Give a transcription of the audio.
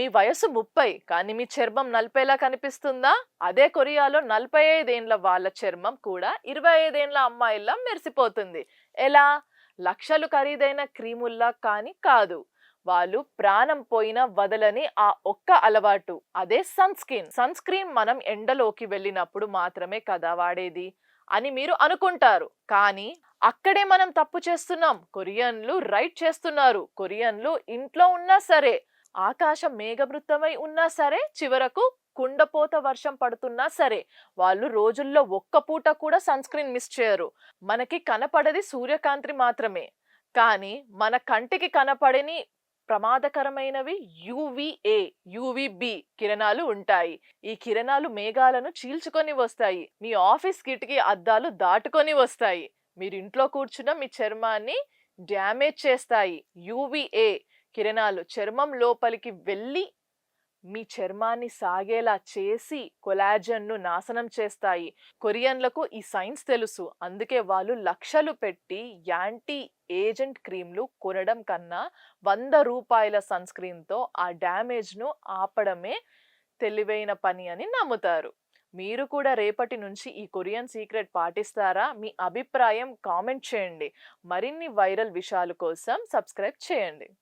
మీ వయసు ముప్పై కానీ మీ చర్మం నలభైలా కనిపిస్తుందా? అదే కొరియాలో నలభై ఐదేండ్ల వాళ్ళ చర్మం కూడా ఇరవై ఐదేండ్ల అమ్మాయిల్లా మెరిసిపోతుంది. ఎలా? లక్షలు ఖరీదైన క్రీముల్లా కానీ కాదు. వాళ్ళు ప్రాణం పోయినా వదలని ఆ ఒక్క అలవాటు అదే సన్ స్క్రీన్. సన్ స్క్రీన్ మనం ఎండలోకి వెళ్ళినప్పుడు మాత్రమే కదా వాడేది? అని మీరు అనుకుంటారు. కానీ అక్కడే మనం తప్పు చేస్తున్నాం. కొరియన్లు రైట్ చేస్తున్నారు. కొరియన్లు ఇంట్లో ఉన్నా సరే. ఆకాశం మేఘవృత్తమై ఉన్నా సరే చివరకు కుండపోత వర్షం పడుతున్నా సరే వాళ్ళు రోజుల్లో ఒక్క పూట కూడా సన్ స్క్రీన్ మిస్ చేయరు. మనకి కనపడది సూర్యకాంతి మాత్రమే. కానీ మన కంటికి కనపడని ప్రమాదకరమైనవి యువిఏ యువిబి కిరణాలు ఉంటాయి. ఈ కిరణాలు మేఘాలను చీల్చుకొని వస్తాయి. మీ ఆఫీస్ కిటికీ అద్దాలు దాటుకొని వస్తాయి. మీరు ఇంట్లో కూర్చున్న మీ చర్మాన్ని డ్యామేజ్ చేస్తాయి. యువిఏ కిరణాలు. చర్మం లోపలికి వెళ్ళి మీ చర్మాన్ని సాగేలా చేసి కొలాజన్ను నాశనం చేస్తాయి. కొరియన్లకు ఈ సైన్స్ తెలుసు. అందుకే వాళ్ళు లక్షలు పెట్టి యాంటీ ఏజెంట్ క్రీమ్లు కొనడం కన్నా వంద రూపాయల సన్ స్క్రీన్తో ఆ డ్యామేజ్ను ఆపడమే తెలివైన పని అని నమ్ముతారు. మీరు కూడా రేపటి నుంచి ఈ కొరియన్ సీక్రెట్ పాటిస్తారా? మీ అభిప్రాయం కామెంట్ చేయండి. మరిన్ని వైరల్ విషయాల కోసం సబ్స్క్రైబ్ చేయండి.